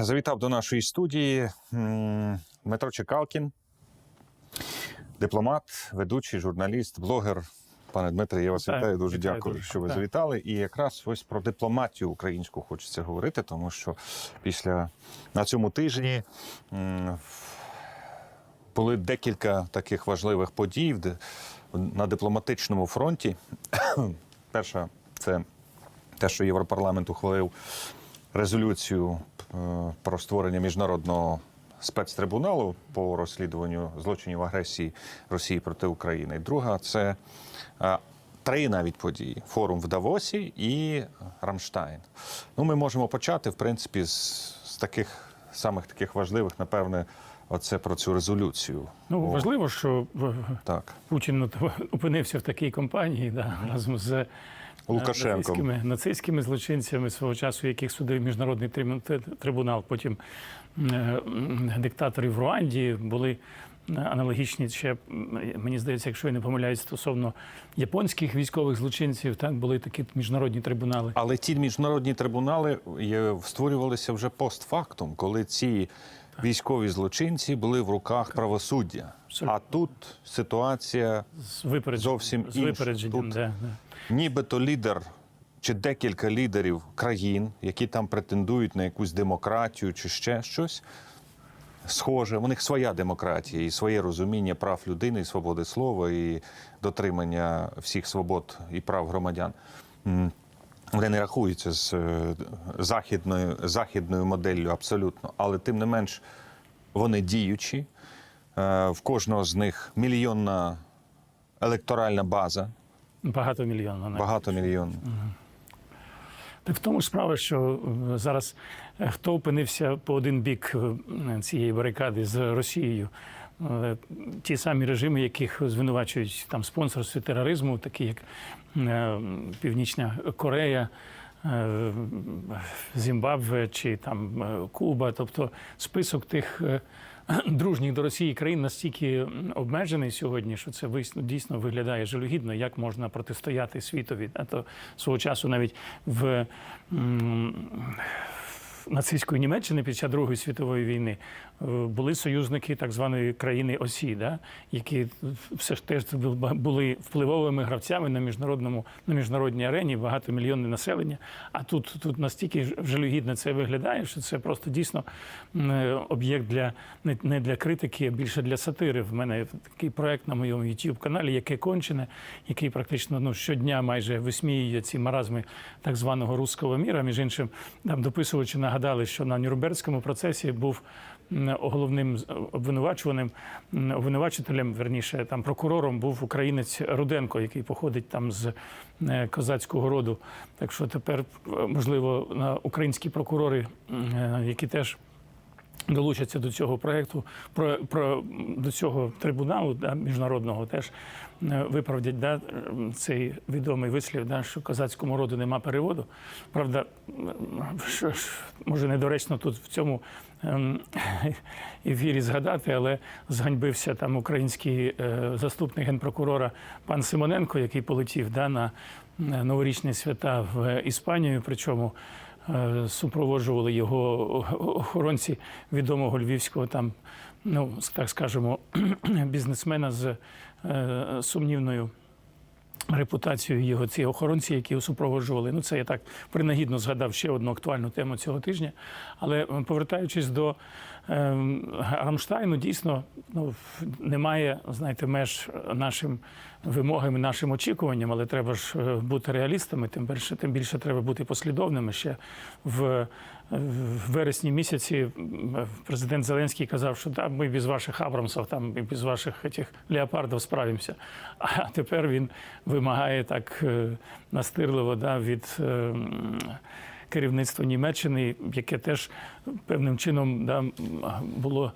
завітав до нашої студії Дмитро Чекалкін, дипломат, ведучий, журналіст, блогер. Пане Дмитре, я вас Вітаю, вітаю. Дуже вітаю дякую, дуже. що ви Так. завітали. І якраз ось про дипломатію українську хочеться говорити, тому що після на цьому тижні були декілька таких важливих подій на дипломатичному фронті. Перша це те, що Європарламент ухвалив резолюцію про створення міжнародного спецтрибуналу по розслідуванню злочинів агресії Росії проти України. Друга це е, три навіть події: форум в Давосі і Рамштайн. Ну, ми можемо почати, в принципі, з, з таких самих таких важливих, напевне, оце про цю резолюцію. Ну О, важливо, що е, Так. Путін опинився в такій компанії да, разом з е, Лукашенком. нацистськими, нацистськими злочинцями свого часу, яких судив міжнародний трибу- трибунал. Потім е, м, диктатори в Руанді були е, аналогічні ще мені здається, якщо я не помиляюсь, стосовно японських військових злочинців, так були такі міжнародні трибунали. Але ті міжнародні трибунали створювалися вже постфактум, коли ці військові злочинці були в руках правосуддя. Абсолютно. А тут ситуація З Зовсім з інше. випередженням. Тут- Да, да. Нібито лідер чи декілька лідерів країн, які там претендують на якусь демократію чи ще щось. Схоже, у них своя демократія і своє розуміння прав людини, і свободи слова, і дотримання всіх свобод і прав громадян. Вони не рахуються з е, західною, західною моделлю абсолютно, але тим не менш вони діючі. Е, В кожного з них мільйонна електоральна база, Багато мільйонів. багато мільйон. Так в тому ж справа, що е, зараз е, хто опинився по один бік е, цієї барикади з Росією, ті самі режими, яких звинувачують там спонсорство спонсорстві тероризму, такі як Північна Корея. Е, Зімбабве чи там е, Куба, тобто список тих е, дружніх до Росії країн настільки обмежений сьогодні, що це дійсно виглядає жалюгідно, як можна протистояти світові. А то свого часу навіть в нацистської Німеччини під час Другої світової війни е, були союзники так званої країни Осі, да, які все ж теж були впливовими гравцями на міжнародному на міжнародній арені, багатомільйонне населення. А тут, тут настільки жалюгідно це виглядає, що це просто дійсно е, об'єкт для не, для критики, а більше для сатири. В мене такий проект на моєму youtube каналі, яке кончене, який практично ну щодня майже висміює ці маразми так званого руського міра. Між іншим, там дописувачі нагадали, що на Нюрнберзькому процесі був головним обвинувачуваним обвинувачителем, верніше там прокурором був українець Руденко, який походить там з е, козацького роду. Так що тепер е, можливо на українські прокурори, е, які теж долучаться до цього проєкту, про, про до цього трибуналу да, міжнародного теж е, виправдять да, цей відомий вислів, да, що козацькому роду нема переводу. Правда, що може недоречно тут в цьому ем, ефірі згадати, але зганьбився там український е, заступник генпрокурора пан Симоненко, який полетів да, на е, новорічні свята в Іспанію, причому супроводжували його охоронці відомого львівського там, ну так скажемо, бізнесмена з е, сумнівною. Репутацією його ці охоронці, які його супроводжували. Ну, це я так принагідно згадав ще одну актуальну тему цього тижня. Але повертаючись до ем, Рамштайну, дійсно ну, немає, знаєте, меж нашим вимогам і нашим очікуванням, але треба ж е, бути реалістами, тим більше, тим більше треба бути послідовними. Ще в, в вересні місяці президент Зеленський казав, що да, ми без ваших Абрамсів, там і без ваших этих леопардів справимося. А тепер він вимагає так е, настирливо да, від. е, Керівництва Німеччини, яке теж певним чином да, було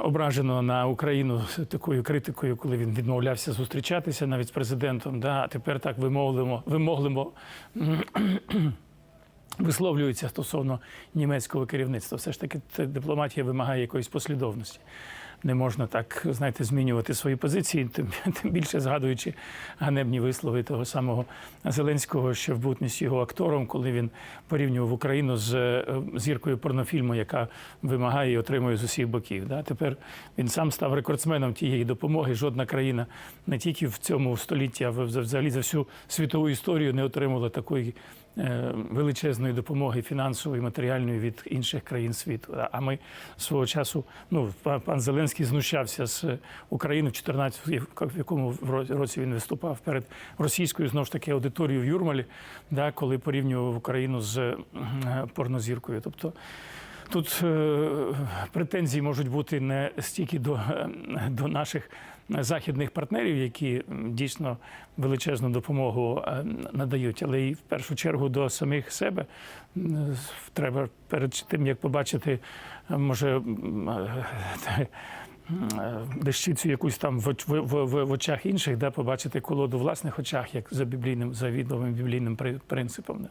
ображено на Україну такою критикою, коли він відмовлявся зустрічатися навіть з президентом. Да, а тепер так вимовлимо, вимоглимо висловлюється стосовно німецького керівництва. Все ж таки, дипломатія вимагає якоїсь послідовності. не можна так, знаєте, змінювати свої позиції, тим, тим більше згадуючи ганебні вислови того самого Зеленського, що в бутність його актором, коли він порівнював Україну з е, зіркою порнофільму, яка вимагає і отримує з усіх боків. Да? Тепер він сам став рекордсменом тієї допомоги. Жодна країна не тільки в цьому столітті, а взагалі за всю світову історію не отримала такої величезної допомоги фінансової, матеріальної від інших країн світу. А- ми свого часу, ну па- пан Зеленський знущався з України в 14, в якому ро- році він виступав перед російською знову ж таки аудиторією в Юрмалі, да, коли порівнював Україну з е, порнозіркою. Тобто Тут е, претензії можуть бути не стільки до, е, до наших західних партнерів, які дійсно величезну допомогу е, надають, але і в першу чергу до самих себе. Треба перед тим, як побачити, може. Е, Дещицю якусь там в, в, в, в, очах інших, да, побачити колоду в власних очах, як за біблійним, за відомим біблійним при- принципом. Да.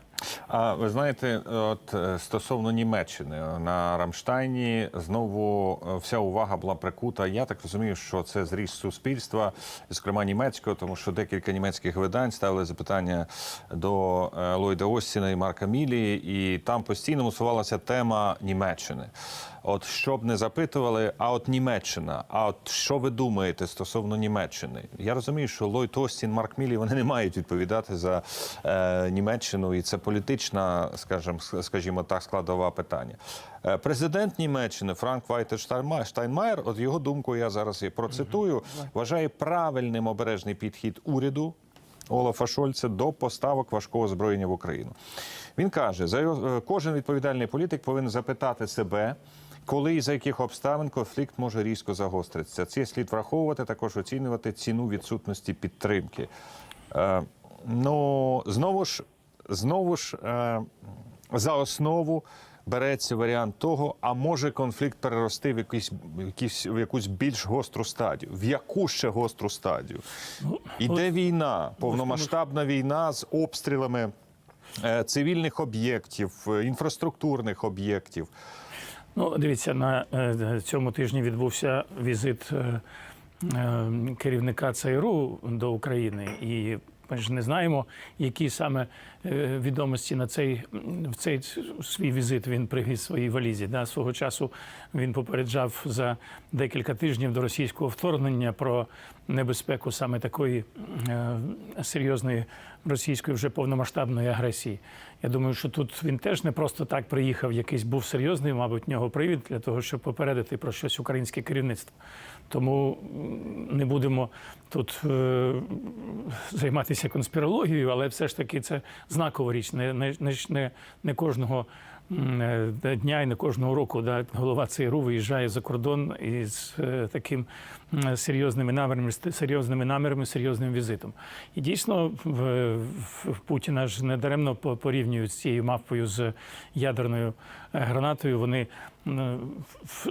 А ви знаєте, от е, стосовно Німеччини на Рамштайні знову е, вся увага була прикута. Я так розумію, що це зріст суспільства, зокрема німецького, тому що декілька німецьких видань ставили запитання до Ллойда Остіна і Марка Мілі, і там постійно мусувалася тема Німеччини. От що б не запитували, а от Німеччина, а от що ви думаєте стосовно Німеччини? Я розумію, що Ллойд Остін, Марк Мілі вони не мають відповідати за е, Німеччину, і це політична, скажімо, скажімо так, складова питання. Е, Президент Німеччини Франк Вайтер Штайнма- Штайнмаєр, от його думку я зараз і процитую, вважає правильним обережний підхід уряду Олафа Шольца до поставок важкого озброєння в Україну. Він каже: за його- е, кожен відповідальний політик повинен запитати себе. Коли і за яких обставин конфлікт може різко загостритися, це слід враховувати, також оцінювати ціну відсутності підтримки. Е, ну знову ж, знову ж е, за основу береться варіант того, а може конфлікт перерости в якийсь, в якийсь в якусь більш гостру стадію. В яку ще гостру стадію? Іде війна, повномасштабна війна з обстрілами е, цивільних об'єктів, е, інфраструктурних об'єктів. Ну, дивіться, на е, цьому тижні відбувся візит е, е, керівника ЦРУ до України, і ми ж не знаємо, які саме відомості на цей в цей свій візит він привіз своїй валізі. Да, свого часу він попереджав за декілька тижнів до російського вторгнення про небезпеку саме такої е, серйозної російської вже повномасштабної агресії. Я думаю, що тут він теж не просто так приїхав, якийсь був серйозний, мабуть, в нього привід для того, щоб попередити про щось українське керівництво. Тому не будемо тут е, займатися конспірологією, але все ж таки це знакова річ. Не, не, не, не, кожного дня і не кожного року да, голова ЦРУ виїжджає за кордон із е, таким серйозними намірами, серйозними намірами, серйозним візитом. І дійсно в, Путіна ж не даремно порівнюють з цією мавпою з ядерною е, гранатою. Вони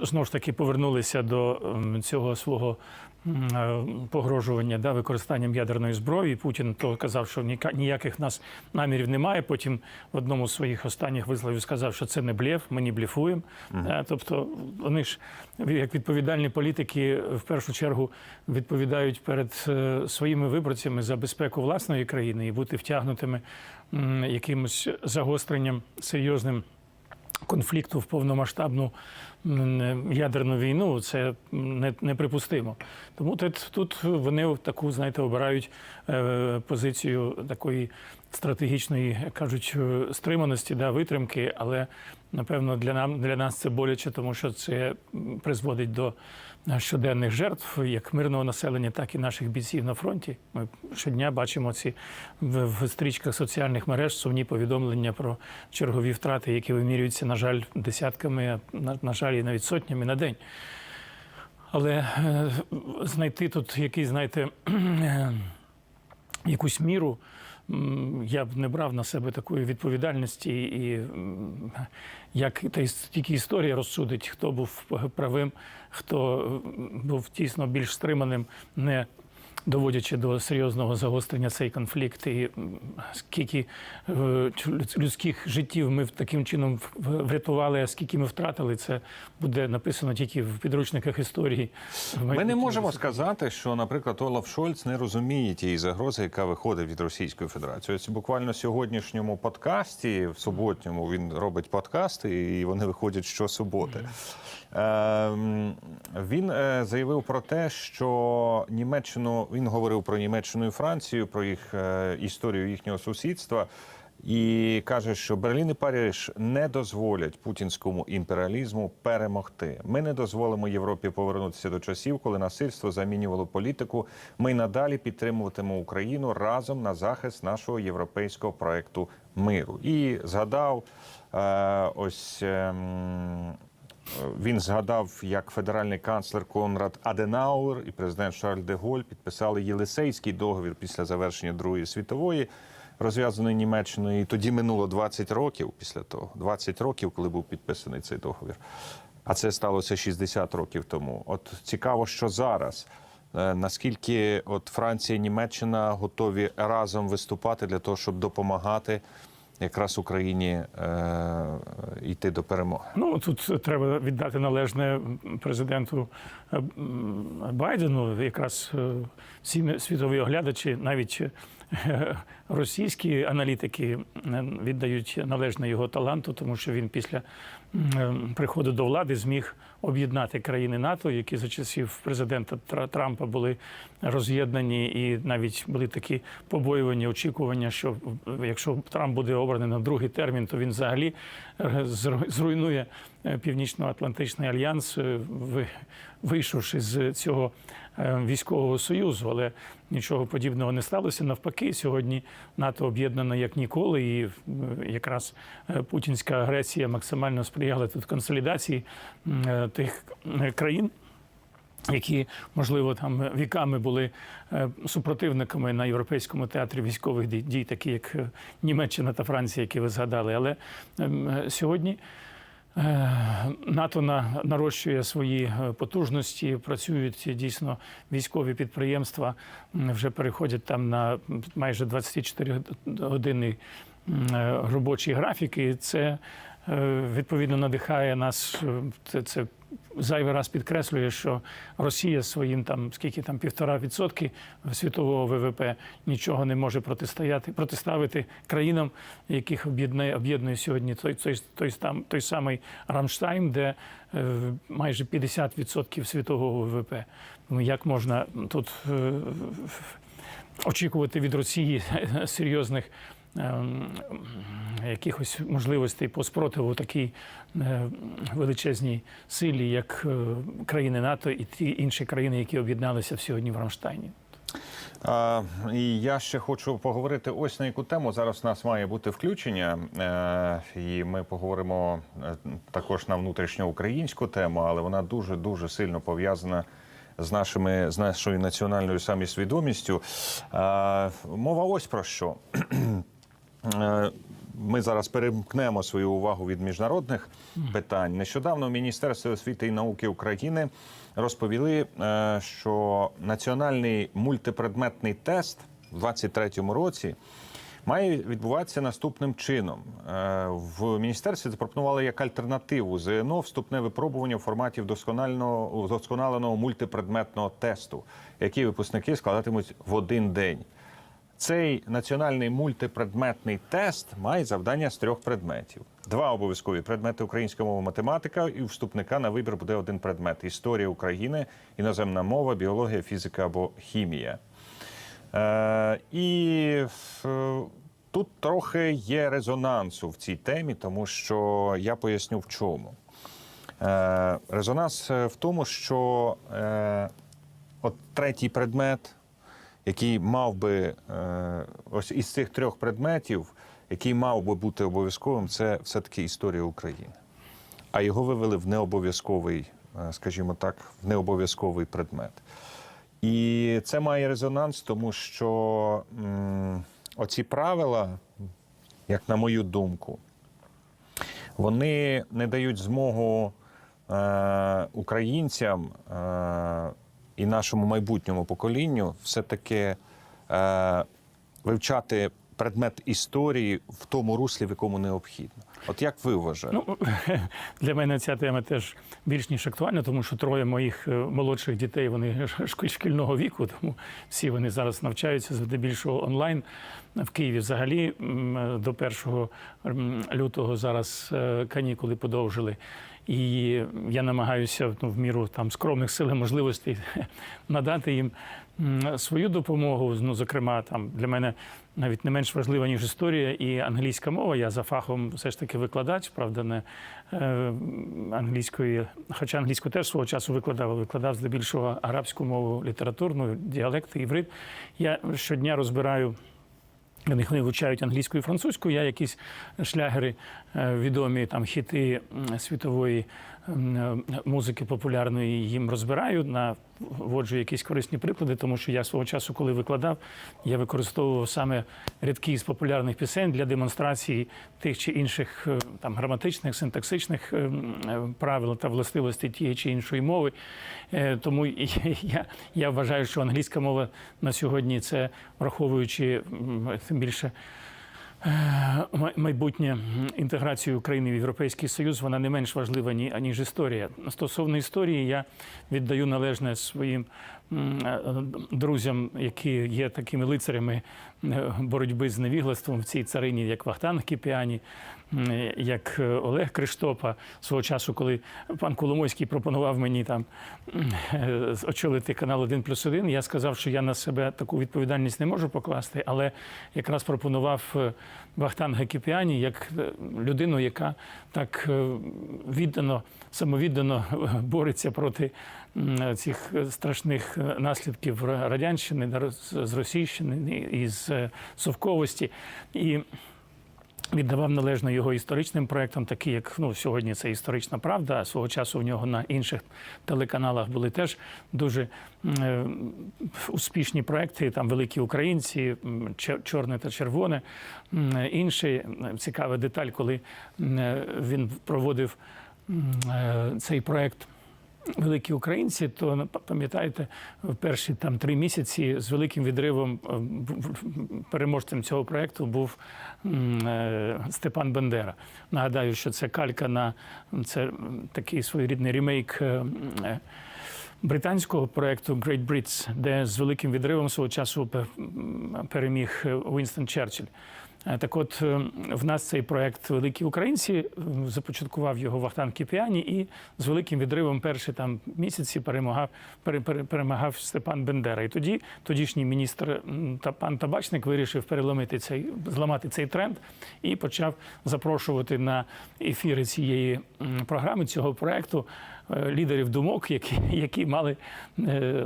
знову ж таки повернулися до цього свого е, погрожування да, використанням ядерної зброї. Путін то казав, що ніяких нас намірів немає. Потім в одному з своїх останніх висловів сказав, що це не блеф, ми не блефуємо. Е, Тобто вони ж як відповідальні політики в першу чергу відповідають перед е, своїми виборцями за безпеку власної країни і бути втягнутими якимось загостренням серйозним конфлікту в повномасштабну ядерну війну це не, неприпустимо. Тому тут, вони таку, знаєте, обирають е, позицію такої стратегічної, як кажуть, е, стриманості, да, витримки, але напевно для нам для нас це боляче, тому що це призводить до е, щоденних жертв як мирного населення, так і наших бійців на фронті. Ми щодня бачимо ці в, стрічках соціальних мереж сумні повідомлення про чергові втрати, які вимірюються, на жаль, десятками, а на, жаль, і навіть сотнями на день. Але е, знайти тут якийсь, знаєте, е, якусь міру. Я б не брав на себе такої відповідальності, і як та тільки історія розсудить, хто був правим, хто був тісно більш стриманим, не доводячи до серйозного загострення цей конфлікт, і скільки е, людських життів ми таким чином врятували, а скільки ми втратили, це буде написано тільки в підручниках історії. Ми не можемо сказати, що, наприклад, Олаф Шольц не розуміє тієї загрози, яка виходить від Російської Федерації. Ось буквально в сьогоднішньому подкасті, в суботньому, він робить подкасти, і вони виходять щосуботи. Ем, Він е, заявив про те, що Німеччину він говорив про Німеччину і Францію, про їх е, історію їхнього сусідства. І каже, що Берлін і Париж не дозволять путінському імперіалізму перемогти. Ми не дозволимо Європі повернутися до часів, коли насильство замінювало політику. Ми надалі підтримуватимемо Україну разом на захист нашого європейського проекту миру. І згадав е, ось. Він згадав, як федеральний канцлер Конрад Аденауер і президент Шарль де Голь підписали Єлисейський договір після завершення Другої світової, розв'язаної Німеччиною. І тоді минуло 20 років після того. 20 років, коли був підписаний цей договір. А це сталося 60 років тому. От цікаво, що зараз. Е, Наскільки от Франція і Німеччина готові разом виступати для того, щоб допомагати якраз Україні е, йти до перемоги? Ну тут треба віддати належне президенту е, Байдену. Якраз е, всі світові оглядачі, навіть е, російські аналітики віддають належне його таланту, тому що він після приходу до влади зміг об'єднати країни НАТО, які за часів президента Тра- Трампа були роз'єднані, і навіть були такі побоювання, очікування, що якщо Трамп буде обраний на другий термін, то він взагалі е, зруйнує е, Північно-Атлантичний альянс, е, вийшовши з цього військового союзу, але нічого подібного не сталося. Навпаки, сьогодні НАТО об'єднано як ніколи, і е, якраз е, путінська агресія максимально сприяла тут консолідації е, тих е, країн. Які можливо там віками були е, супротивниками на європейському театрі військових дій, такі як е, Німеччина та Франція, які ви згадали. Але ем, е, сьогодні Е, НАТО на- нарощує свої е, потужності, працюють дійсно військові підприємства, вже переходять там на майже 24 годинний е, робочий графік. І це е, відповідно надихає нас. е, Це, це зайвий раз підкреслює, що Росія своїм там скільки там півтора відсотки світового ВВП нічого не може протистояти, протиставити країнам, яких об'єднує об'єднує сьогодні той, той, той, там, той самий Рамштайн, де е, майже 50% світового ВВП. Ну як можна тут е, очікувати від Росії серйозних якихось можливостей по спротиву такій е, величезній силі, як е, країни НАТО і ті інші країни, які об'єдналися сьогодні в Рамштайні. І я ще хочу поговорити ось на яку тему. Зараз у нас має бути включення, е, і ми поговоримо також на внутрішньоукраїнську тему, але вона дуже дуже сильно пов'язана з нашими з нашою національною самосвідомістю. Е, мова ось про що. Е, Ми зараз перемкнемо свою увагу від міжнародних питань. Нещодавно в Міністерстві освіти і науки України розповіли, е, що національний мультипредметний тест у 2023 році має відбуватися наступним чином. Е, В міністерстві запропонували як альтернативу ЗНО вступне випробування в форматі вдосконаленого мультипредметного тесту, який випускники складатимуть в один день. Цей національний мультипредметний тест має завдання з трьох предметів: два обов'язкові предмети українська мова, математика, і у вступника на вибір буде один предмет: історія України, іноземна мова, біологія, фізика або хімія. Е, і тут трохи є резонансу в цій темі, тому що я поясню в чому. Е, резонанс е, в тому, що е, от третій предмет, який мав би е, ось із цих трьох предметів, який мав би бути обов'язковим, це все-таки історія України. А його вивели в необов'язковий, е, скажімо так, в необов'язковий предмет. І це має резонанс, тому що м, оці правила, як на мою думку, вони не дають змогу е, українцям е, і нашому майбутньому поколінню все-таки е, вивчати предмет історії в тому руслі, в якому необхідно. От як ви вважаєте? Ну, для мене ця тема теж більш ніж актуальна, тому що троє моїх е, молодших дітей вони шк- шкільного віку, тому всі вони зараз навчаються здебільшого онлайн. В Києві взагалі до 1 лютого зараз е, канікули подовжили. І я намагаюся ну, в міру там скромних сил і можливостей надати їм свою допомогу. Ну, зокрема, там для мене навіть не менш важлива, ніж історія і англійська мова. Я за фахом все ж таки викладач, правда, не е, англійської, хоча англійську теж свого часу викладав, викладав здебільшого арабську мову, літературну, діалекти, іврит. Я щодня розбираю. Вони вони вивчають англійську і французьку. Я якісь шлягери е, відомі там хіти світової е, музики популярної їм розбираю, наводжу якісь корисні приклади, тому що я свого часу, коли викладав, я використовував саме рядки з популярних пісень для демонстрації тих чи інших е, там граматичних, синтаксичних е, е, правил та властивостей тієї чи іншої мови. Е, Тому я, я вважаю, що англійська мова на сьогодні це враховуючи тим більше. Е, май- Майбутнє інтеграції України в Європейський Союз вона не менш важлива ніж історія. Стосовно історії, я віддаю належне своїм е, друзям, які є такими лицарями е, боротьби з невіглаством в цій царині, як Вахтанг Кіпіані, як е, Олег Криштопа свого часу, коли пан Коломойський пропонував мені там е, очолити канал 1 плюс 1, я сказав, що я на себе таку відповідальність не можу покласти, але якраз пропонував е, Вахтанга Кіпіані як е, людину, яка так е, віддано, самовіддано е, бореться проти цих е, страшних е, наслідків радянщини, з Російщини і з е, совковості. І віддавав належно його історичним проектам, такі як ну, сьогодні це історична правда. А свого часу в нього на інших телеканалах були теж дуже е, успішні проекти. Там великі українці, чорне та червоне. Інший цікава деталь, коли е, він проводив е, цей проект. Великі українці, то пам'ятаєте, в перші там три місяці з великим відривом е, переможцем цього проекту був е, Степан Бендера. Нагадаю, що це калька на це такий своєрідний ремейк. е, Британського проекту Great Brits, де з великим відривом свого часу переміг Уінстон Черчилль. Е, Так от е, в нас цей проект Великі українці започаткував його Вахтан Кіпіані, і з великим відривом перші там місяці перемагав, пере- пере- перемагав Степан Бендера. І тоді тодішній міністр та пан Табачник вирішив переломити цей, зламати цей тренд і почав запрошувати на ефіри цієї програми, цього проекту е, лідерів думок, які, які мали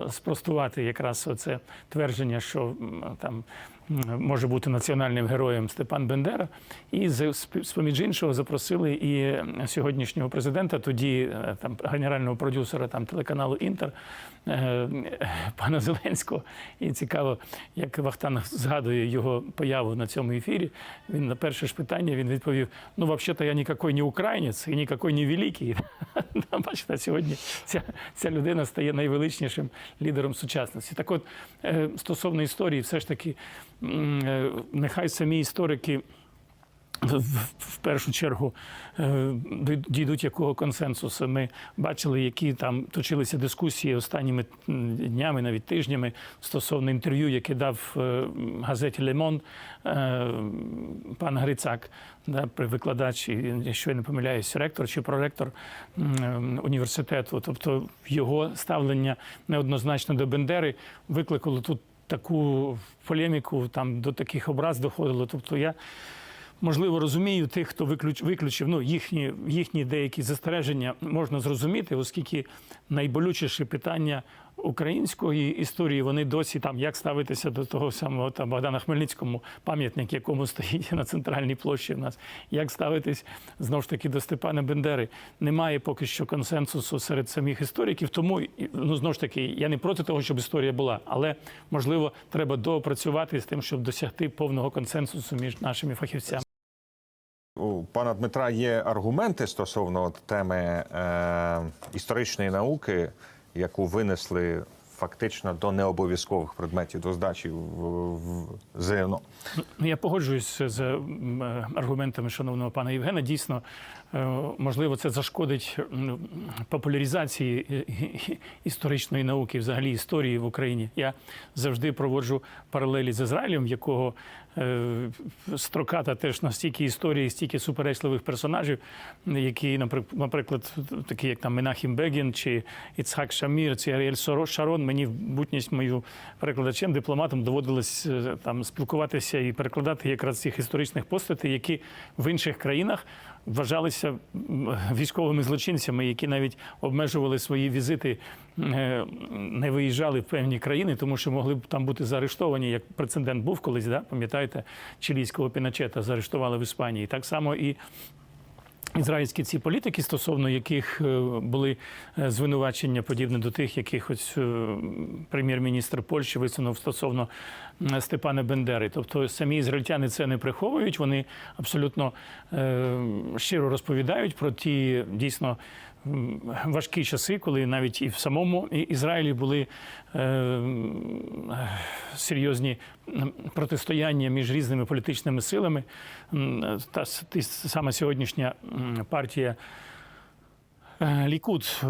спростувати якраз оце твердження, що там може бути національним героєм Степан Бендера. І з поміж іншого запросили і е, сьогоднішнього президента, тоді е, там генерального продюсера там телеканалу Інтер е, пана Зеленського. І цікаво, як Вахтанг згадує його появу на цьому ефірі. Він на перше ж питання він відповів: ну, взагалі-то я ніякий не українець і ніякий не великий. Бачите, сьогодні ця, ця людина стає найвеличнішим лідером сучасності. Так от, стосовно історії, все ж таки, нехай самі історики. В, першу чергу е, дійдуть якого консенсусу. Ми бачили, які там точилися дискусії останніми днями, навіть тижнями стосовно інтерв'ю, яке дав е, газеті Лемон пан Грицак, да, викладач, якщо я не помиляюсь, ректор чи проректор університету. Тобто його ставлення неоднозначно до Бендери викликало тут таку полеміку, там до таких образ доходило. Тобто я можливо розумію тих, хто виключ, виключив ну, їхні, їхні деякі застереження, можна зрозуміти, оскільки найболючіше питання української історії вони досі там як ставитися до того самого там Богдана Хмельницькому, пам'ятник, якому стоїть на центральній площі в нас, як ставитись знову ж таки до Степана Бендери. Немає поки що консенсусу серед самих істориків. Тому ну знову ж таки, я не проти того, щоб історія була, але можливо треба доопрацювати з тим, щоб досягти повного консенсусу між нашими фахівцями. У пана Дмитра є аргументи стосовно теми е, історичної науки, яку винесли фактично до необов'язкових предметів до здачі в, ЗНО. Ну, Я погоджуюсь з е, аргументами шановного пана Євгена. Дійсно, можливо, це зашкодить популяризації е, е, історичної науки, взагалі історії в Україні. Я завжди проводжу паралелі з Ізраїлем, якого е, строката теж настільки історії, стільки суперечливих персонажів, які, наприк- наприклад, такі як там Менахім Бегін чи Іцхак Шамір, чи Аріель Шарон, мені в бутність мою перекладачем, дипломатом доводилось е, там спілкуватися і перекладати якраз цих історичних постатей, які в інших країнах вважалися військовими злочинцями, які навіть обмежували свої візити, е, не виїжджали в певні країни, тому що могли б там бути заарештовані, як прецедент був колись, да? пам'ятаєте, чилійського піначета заарештували в Іспанії. Так само і Ізраїльські ці політики, стосовно яких е, були е, звинувачення, подібне до тих, яких ось е, прем'єр-міністр Польщі висунув стосовно Степана Бендери. Тобто самі ізраїльтяни це не приховують. Вони абсолютно щиро розповідають про ті дійсно важкі часи, коли навіть і в самому Ізраїлі були е, серйозні протистояння між різними політичними силами. Та саме сьогоднішня партія. Е, Лікуд, е,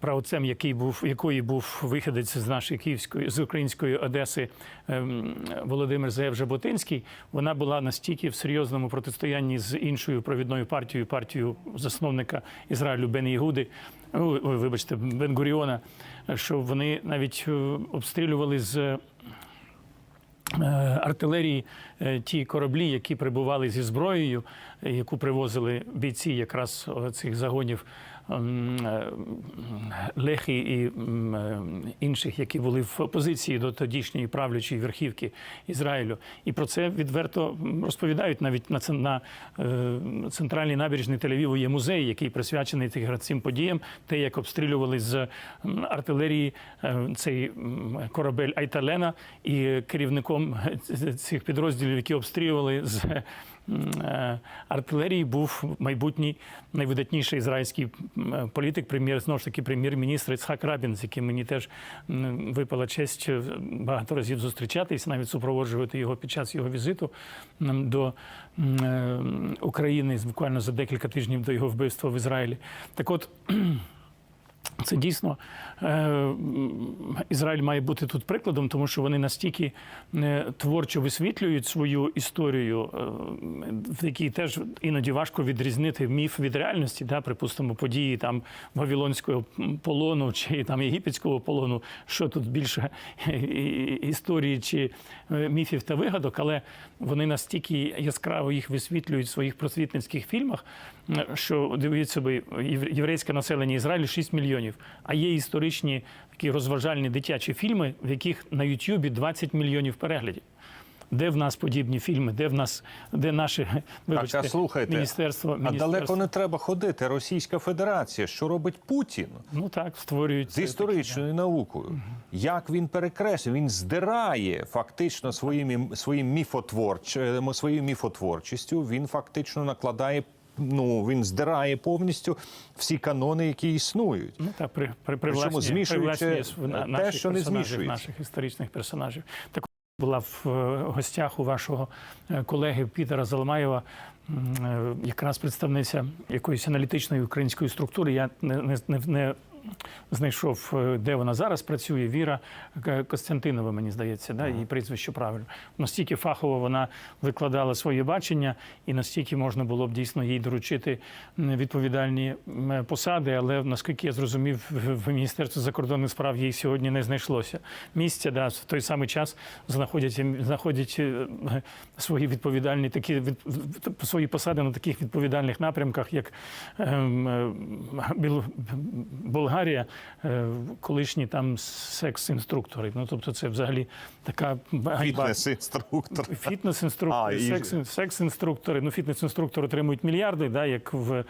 правоцем, який був, якої був виходець з нашої київської з української Одеси ем, Володимир Зеєв Жаботинський, вона була настільки в серйозному протистоянні з іншою провідною партією, партією засновника Ізраїлю Бен ой, вибачте, Бен Гуріона, що вони навіть е, обстрілювали з е, артилерії е, ті кораблі, які прибували зі зброєю, е, яку привозили бійці якраз е, цих загонів ем, е, і е, інших, які були в опозиції до тодішньої правлячої верхівки Ізраїлю. І про це відверто розповідають навіть на, на е, центральній набережній Тель-Авіву є музей, який присвячений тих- цим подіям, те, як обстрілювали з артилерії цей корабель Айталена і керівником цих підрозділів, які обстрілювали з артилерії, був майбутній найвидатніший ізраїльський е, політик, прем'єр знову ж таки прем'єр-міністр Іцхак Рабін, з яким мені теж випала честь е, багато разів зустрічатись, навіть супроводжувати його під час його візиту до е, України буквально за декілька тижнів до його вбивства в Ізраїлі. Так от. Це дійсно е, Ізраїль має бути тут прикладом, тому що вони настільки е, творчо висвітлюють свою історію, е, в якій теж іноді важко відрізнити міф від реальності. Да? Припустимо, події там Вавилонського полону чи там єгипетського полону, що тут більше історії чи міфів та вигадок, але вони настільки яскраво їх висвітлюють в своїх просвітницьких фільмах, що дивіться єв- єврейське населення Ізраїлю 6 мільйонів. А є історичні такі розважальні дитячі фільми, в яких на Ютубі 20 мільйонів переглядів. Де в нас подібні фільми, де в нас, де наше вибачте, так, а слухайте, міністерство, а далеко не треба ходити. Російська Федерація, що робить Путін? ну так створюють з історичною наукою. Як він перекреслює, він здирає фактично своїм, своїм міфотворч, своєю міфотворчістю. Він фактично накладає. Ну він здирає повністю всі канони, які існують. Ну так, при, при, при власні, змішуючи привласнює те, наших що не змішується. наших історичних персонажів. Так була в е, гостях у вашого е, колеги Пітера Залмаєва, е, якраз представниця якоїсь аналітичної української структури. Я не, не, не знайшов, е, де вона зараз працює. Віра Костянтинова, мені здається, да? її прізвище правильно. Настільки фахово вона викладала своє бачення, і настільки можна було б дійсно їй доручити відповідальні посади. Але наскільки я зрозумів, в Міністерстві закордонних справ їй сьогодні не знайшлося місця. Да, в той самий час знаходять, знаходять е, свої відповідальні такі від, свої посади на таких відповідальних напрямках, як ем, Болгарія, е, колишні там секс-інструктори. Ну тобто, це взагалі така. Фітнес-інструктор. Фітнес-інструктори, і- секс, секс-інструктори. Ну, фітнес-інструктори отримують мільярди, да, як в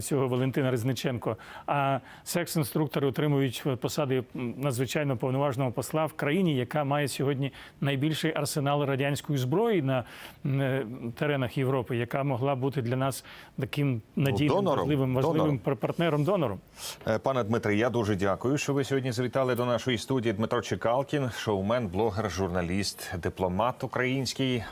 цього Валентина Резниченко. А секс-інструктори отримують посади надзвичайно повноважного посла в країні, яка має сьогодні найбільший арсенал радянської зброї на е, теренах Європи, яка могла бути для нас таким надійним, донором, важливим, донором. важливим партнером-донором. Е, Пане. Дмитре, я дуже дякую, що ви сьогодні завітали до нашої студії. Дмитро Чекалкін, шоумен, блогер, журналіст, дипломат український.